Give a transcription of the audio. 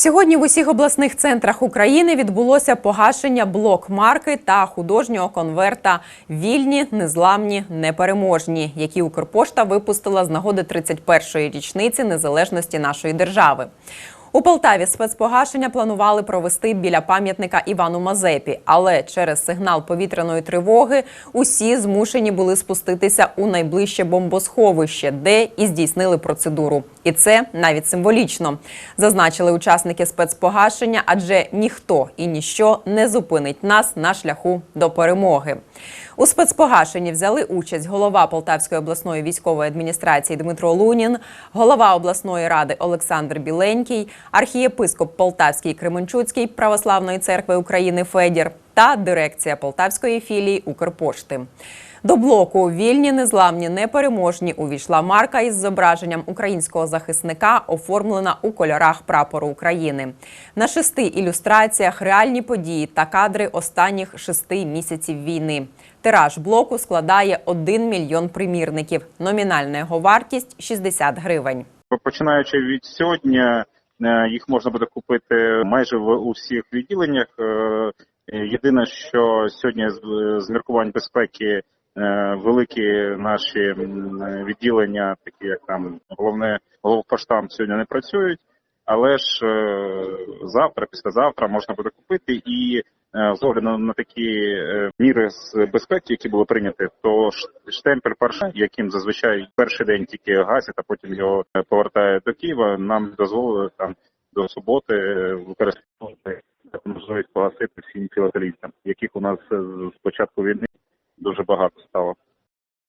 Сьогодні в усіх обласних центрах України відбулося погашення блок-марки та художнього конверта Вільні, незламні, непереможні, які Укрпошта випустила з нагоди 31-ї річниці незалежності нашої держави. У Полтаві спецпогашення планували провести біля пам'ятника Івану Мазепі, але через сигнал повітряної тривоги усі змушені були спуститися у найближче бомбосховище, де і здійснили процедуру. І це навіть символічно, зазначили учасники спецпогашення, адже ніхто і ніщо не зупинить нас на шляху до перемоги. У спецпогашенні взяли участь голова Полтавської обласної військової адміністрації Дмитро Лунін, голова обласної ради Олександр Біленький, архієпископ Полтавський Кременчуцький Православної церкви України Федір та дирекція Полтавської філії Укрпошти. До блоку вільні, незламні, непереможні увійшла марка із зображенням українського захисника, оформлена у кольорах прапору України. На шести ілюстраціях реальні події та кадри останніх шести місяців війни. Тираж блоку складає 1 мільйон примірників. Номінальна його вартість 60 гривень. Починаючи від сьогодні, е, їх можна буде купити майже в усіх відділеннях. Е, Єдине, що сьогодні з міркувань безпеки великі наші відділення, такі як там головне головпоштам, сьогодні не працюють. Але ж е, завтра, післязавтра можна буде купити і е, з огляду на такі е, міри з безпеки, які були прийняті, то штемпель перший, яким зазвичай перший день тільки гасять, а потім його е, повертають до Києва, нам дозволили там до суботи е, використовувати можливість погасити всім філателістам, яких у нас е, з початку війни дуже багато стало.